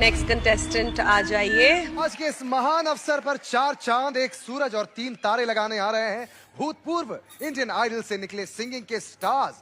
Next contestant आ जाइए। आज के इस महान अवसर पर चार चाँद, एक सूरज और तीन तारे लगाने आ रहे हैं। भूतपूर्व इंडियन आइडल से निकले सिंगिंग के स्टार्स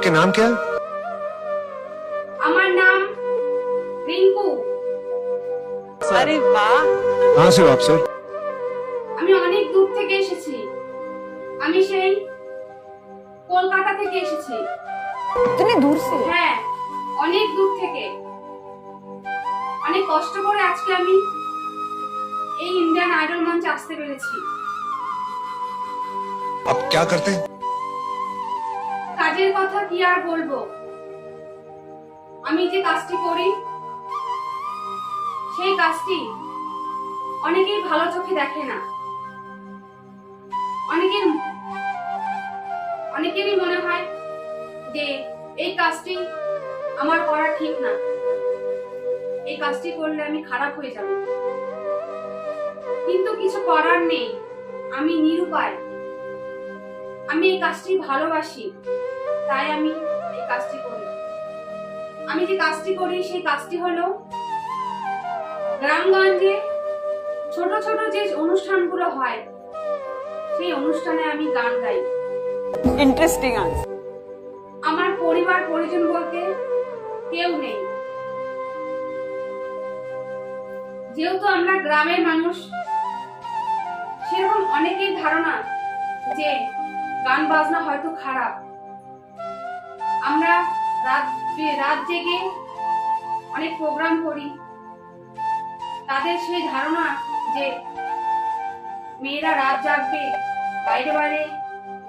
आपके नाम क्या है আমার নাম রিঙ্কু अरे वाह कहाँ से हो आप सर আমি অনেক দূর থেকে এসেছি আমি সেই কলকাতা থেকে এসেছি इतने दूर से হ্যাঁ অনেক দূর থেকে অনেক কষ্ট করে আজকে আমি এই ইন্ডিয়ান আইডল মঞ্চে আসতে পেরেছি आप क्या करते हैं কাজের কথা কি আর বলব? আমি যে কাজটি করি, সেই কাজটি অনেকেই ভালো চোখে দেখে না। অনেকের অনেকেরই মনে হয় যে এই কাজটি আমার করা ঠিক না। এই কাজটি করলে আমি খারাপ হয়ে যাব। কিন্তু কিছু করার নেই। আমি নিরুপায়। আমি এই কাজটি ভালোবাসি। তাই আমি এই কাজটি করি। আমি যে কাজটি করি সেই কাজটি হলো গ্রামগঞ্জে ছোট ছোট যে অনুষ্ঠানগুলো হয় সেই অনুষ্ঠানে আমি গান গাই। ইন্টারেস্টিং আমার পরিবার পরিজন বলতে কেউ নেই। যেহেতু আমরা গ্রামের মানুষ সেরকম অনেকের ধারণা যে গান বাজনা হয়তো খারাপ। আমরা রাত রাত জেগে অনেক প্রোগ্রাম করি। তাদের সেই ধারণা যে মেয়েরা রাত জাগবে, বাইরে বাইরে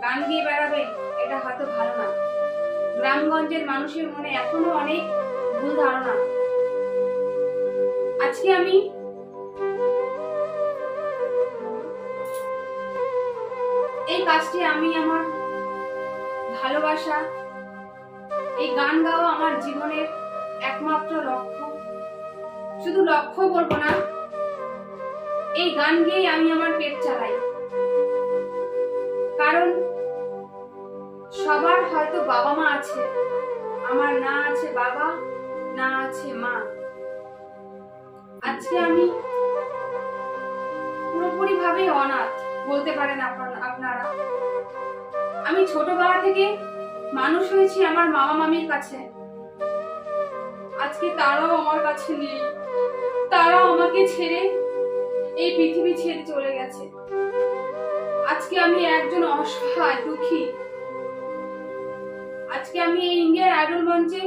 গান গিয়ে বেড়াবে, এটা হয়তো ভালো না। গ্রামগঞ্জের মানুষের মনে এখনও অনেক ভুল ধারণা। আজকে আমি এই কাজটি আমি আমার ভালোবাসা এই গান গাওয়া আমার জীবনের একমাত্র লক্ষ্য। শুধু লক্ষ্য বলব না, এই গান গেয়েই আমি আমার পেট চালাই। কারণ সবার হয়তো বাবা মা আছে, আমার না আছে বাবা, না আছে মা। আজকে আমি পুরোপুরি ভাবে অনাথ বলতে পারেন আপনারা। আমি ছোটবেলা থেকে মানুষ হয়েছি আমার মামা মামির কাছে। আজকে তারাও আমার কাছে নেই। তারাও আমাকে ছেড়ে এই পৃথিবী ছেড়ে চলে গেছে। আজকে আমি একজন অসহায় দুঃখী। আজকে আমি এই ইন্ডিয়ার আইডল মঞ্চে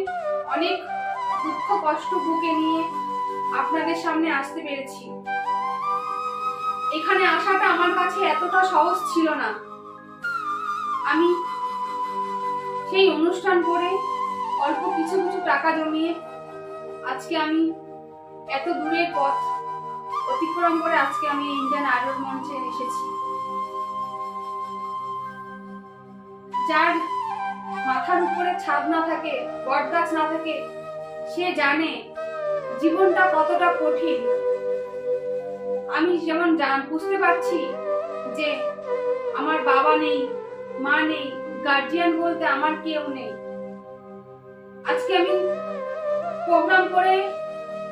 অনেক দুঃখ, কষ্ট বুকে নিয়ে আপনাদের সামনে আসতে পেরেছি। এখানে আসাটা আমার কাছে এতটা সহজ ছিল না। আমি সেই অনুষ্ঠান করে অল্প কিছু কিছু টাকা জমিয়ে আজকে আমি এত দূরের পথ অতিক্রম করে আজকে আমি ইন্ডিয়ান আইডল মঞ্চে এসেছি। যার মাথার উপরে ছাদ না থাকে, বট গাছ না থাকে, সে জানে জীবনটা কতটা কঠিন। আমি যেমন জান, বুঝতে পারছি যে আমার বাবা নেই, মা নেই গার্জিয়ান বলতে আমার কেউ নেই। আজকে আমি প্রোগ্রাম করে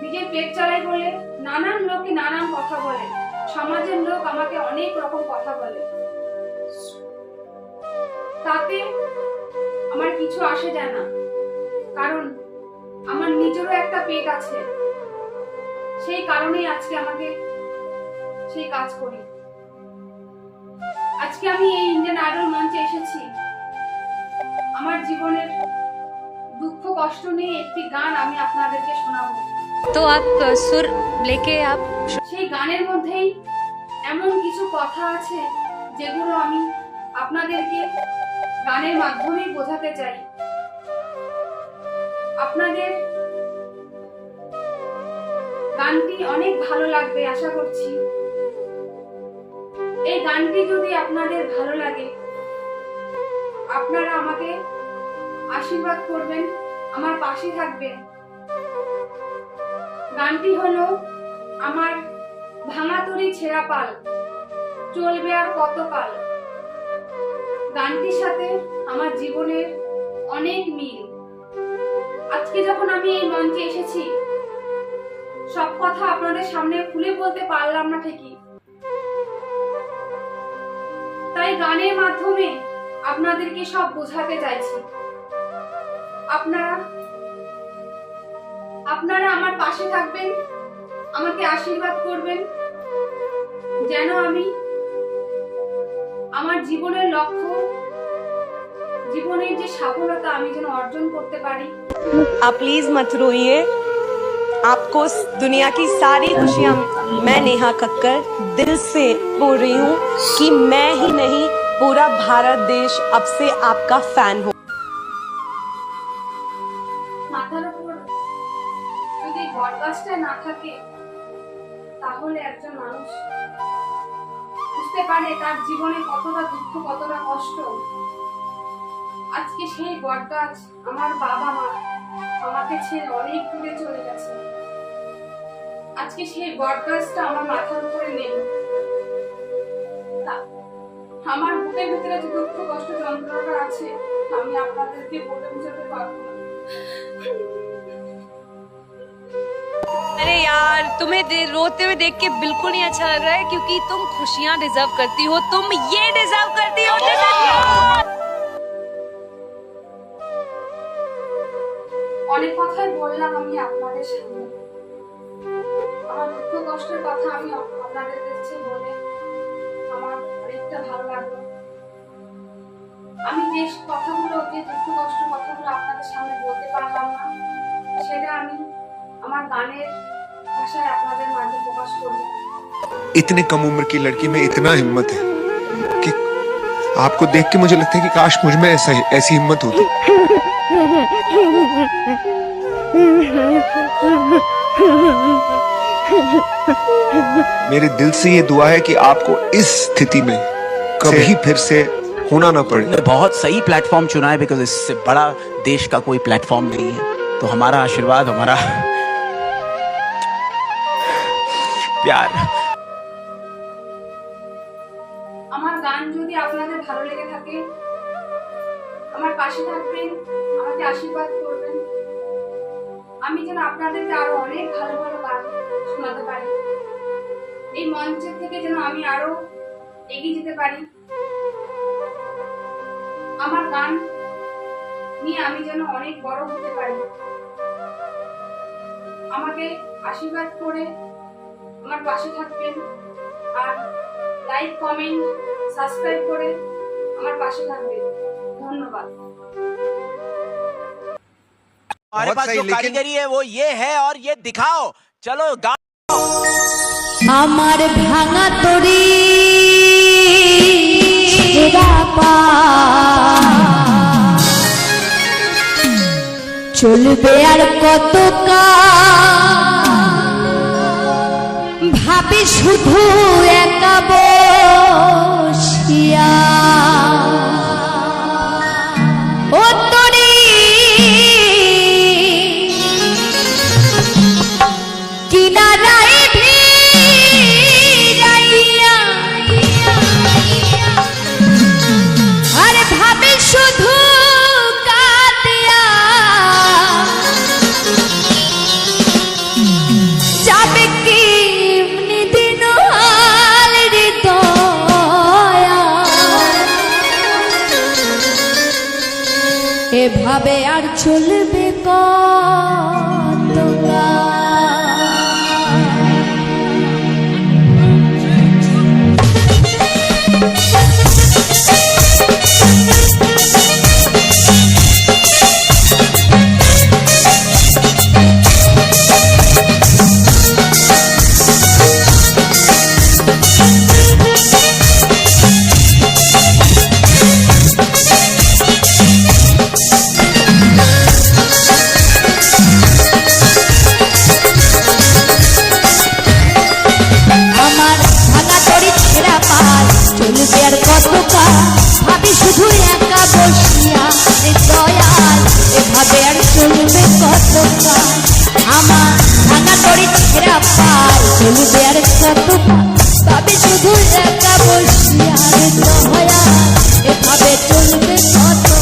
নিজের পেট চালাই বলে নানান লোকে নানান কথা বলে। সমাজের লোক আমাকে অনেক রকম কথা বলে। তাতে আমার কিছু আসে যায় না। কারণ আমার নিজেরও একটা পেট আছে। সেই কারণেই আজকে আমাকে সেই কাজ করি। আজকে আমি এই ইন্ডিয়ান আইডল মঞ্চে এসেছি। আমার জীবনের দুঃখ কষ্ট নিয়ে একটি গান আমি আপনাদেরকে শোনাবো। তো আপ সুর লেকে আপ। সেই গানের মধ্যেই এমন কিছু কথা আছে যেগুলো আমি আপনাদেরকে গানের মাধ্যমেই বোঝাতে চাই। আপনাদের গানটি অনেক ভালো লাগবে আশা করছি। এই গানটি যদি আপনাদের ভালো লাগে আপনারা আমাকে আশীর্বাদ করবেন, আমার পাশে থাকবেন। গানটি হলো আমার ভাঙাতরি ছেঁড়া পাল, চলবে আর কত কাল? গানটির সাথে আমার জীবনের অনেক মিল। আজকে যখন আমি এই মঞ্চে এসেছি, সব কথা আপনাদের সামনে খুলে বলতে পারলাম না ঠিকই। তাই গানের মাধ্যমে আপনাদেরকে সব বোঝাতে চাইছি আপনারা আপনারা আমার পাশে থাকবেন আমাকে আশীর্বাদ করবেন যেন আমি আমার জীবনের লক্ষ্য জীবনের যে সফলতা আমি যেন অর্জন করতে পারি आप प्लीज मत रोइए आपको इस दुनिया की सारी खुशियाँ मैं नेहा कक्कर दिल से बोल रही हूँ कि मैं ही नहीं पूरा भारत देश अब से आपका फैन हो মাথার উপর যদি বরগাছটা না থাকে তাহলে একজন মানুষ বুঝতে পারে তার জীবনে কতটা দুঃখ কতটা কষ্ট আজকে সেই বটগাছ আমার বাবা মা আমাকে ছেড়ে অনেক দূরে চলে গেছে আজকে সেই বটগাছটা আমার মাথার উপরে নেই ভিতরে যে দুঃখ কষ্ট যন্ত্রণাটা আছে আমি আপনাদেরকে বলে বোঝাতে পারবো না अरे यार तुम्हें दे, रोते हुए देख के बिल्कुल नहीं अच्छा लग रहा है क्योंकि तुम खुशियाँ डिजर्व करती हो तुम ये डिजर्व करती हो অনেক কথাই বললাম আমি আপনাদের সামনে আমার দুঃখ কষ্টের কথা আমি আপনাদের কাছে বলে আমার অনেকটা ভালো লাগলো আমি যে কথাগুলো যে দুঃখ কষ্টের কথাগুলো আপনাদের সামনে বলতে পারলাম না সেটা আমি আমার গানের ভাষায় আপনাদের মাঝে প্রকাশ করবো इतने कम उम्र की लड़की में इतना हिम्मत है कि आपको देख के मुझे लगता है कि काश मुझ में ऐसा ऐसी हिम्मत होती मेरे दिल से ये दुआ है कि आपको इस स्थिति में कभी फिर से होना ना पड़े ने बहुत सही प्लेटफॉर्म चुना है बिकॉज इससे बड़ा देश का कोई प्लेटफॉर्म नहीं है तो हमारा आशीर्वाद हमारा प्यार আমার গান যদি আপনাদের ভালো লেগে থাকে আমার পাশে থাকবেন আমাকে আশীর্বাদ করবেন আমি যেন আপনাদেরকে আরো অনেক ভালো ভালো গান শোনাতে পারি এই মঞ্চের থেকে যেন আমি আরো এগিয়ে যেতে পারি আমার গান নিয়ে আমি যেন অনেক বড় হতে পারি আমাকে আশীর্বাদ করে আমার পাশে থাকবেন আর লাইক কমেন্ট সাবস্ক্রাইব করে আমার পাশে থাকবেন ধন্যবাদ हमारे बहुत पास सही, जो लेकिन- कारीगरी है वो ये है और ये दिखाओ चलो गा আমার ভাঙা তরি ছেঁড়া পা চলবে আর কত এভাবে ছেঁড়া পাল চলবে আর কতকাল তবে শুধু একা বসিয়া রে দয়া এভাবে চলবে কতকাল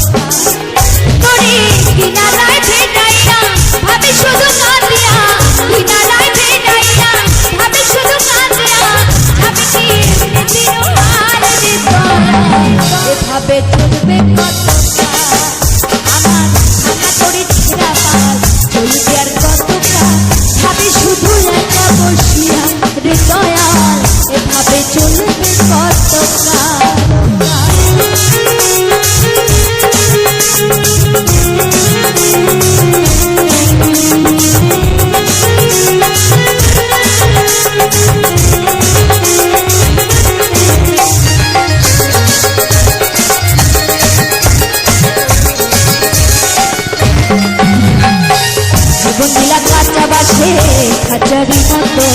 বাসে খাচারি মতো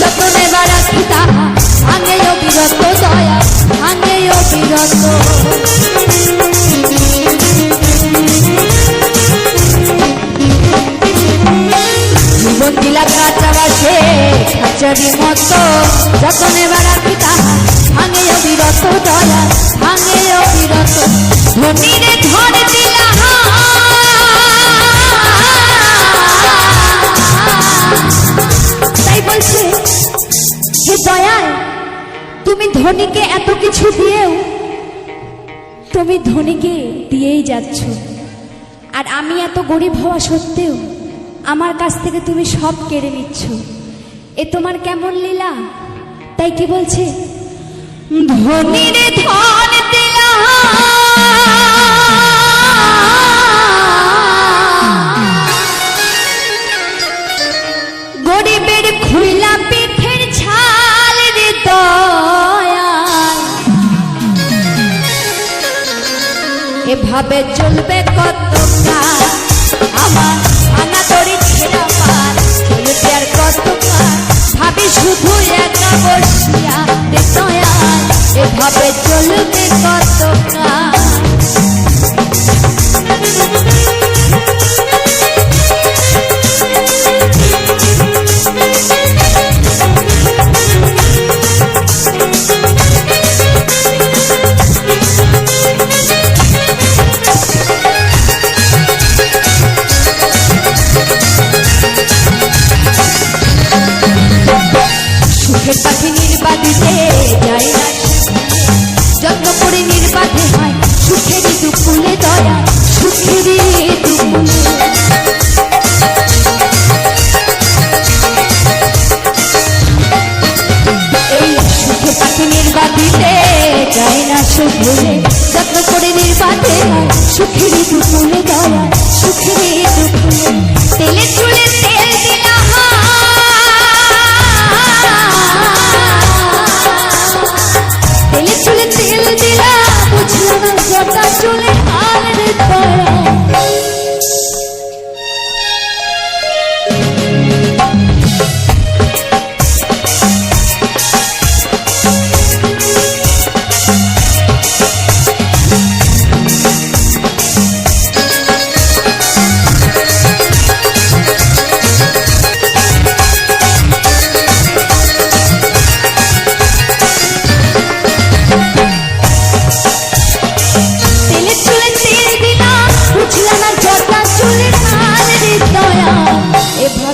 যতনে বারাখি তাহা ভাঙে অবিরত দয়া ভাঙে অবিরত জীবন দিলা কাঁচা বাসে খাচারি মতো যতনে বারাখি তাহা ভাঙে অবিরত দয়া ভাঙে অবিরত ধনীরে কিছু দিয়েও তুমি ধনীকে দিয়েই যাচ্ছ। আর আমি এত গরিব হওয়া সত্ত্বেও আমার কাছ থেকে তুমি সব কেড়ে নিচ্ছ। এ তোমার কেমন লীলা? তাই কি বলছে? ধনী ধন এভাবে চলবে কত আমার আনা তরি ছেড়া পার চলবে আর কত ভাবি শুধু একা বসিয়া এভাবে চলবে কত গোটা চুলে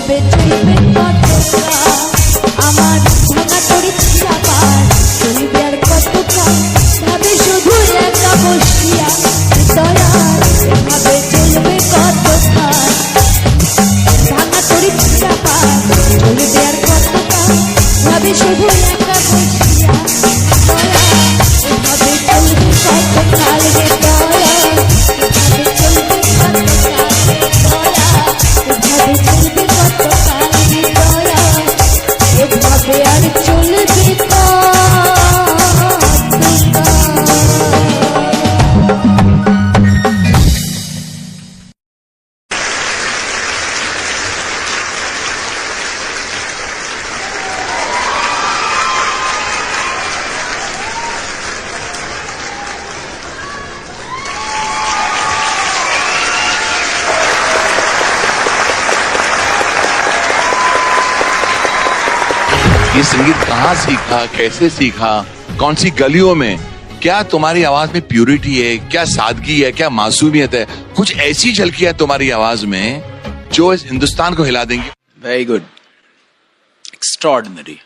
এভাবে संगीत कहाँ सीखा, कैसे सीखा, कौन सी गलियों में? क्या तुम्हारी आवाज़ में प्यूरिटी है? क्या सादगी है? क्या मासूमियत है? कुछ ऐसी झलकियाँ तुम्हारी आवाज़ में जो इस हिंदुस्तान को हिला देंगी। Very good extraordinary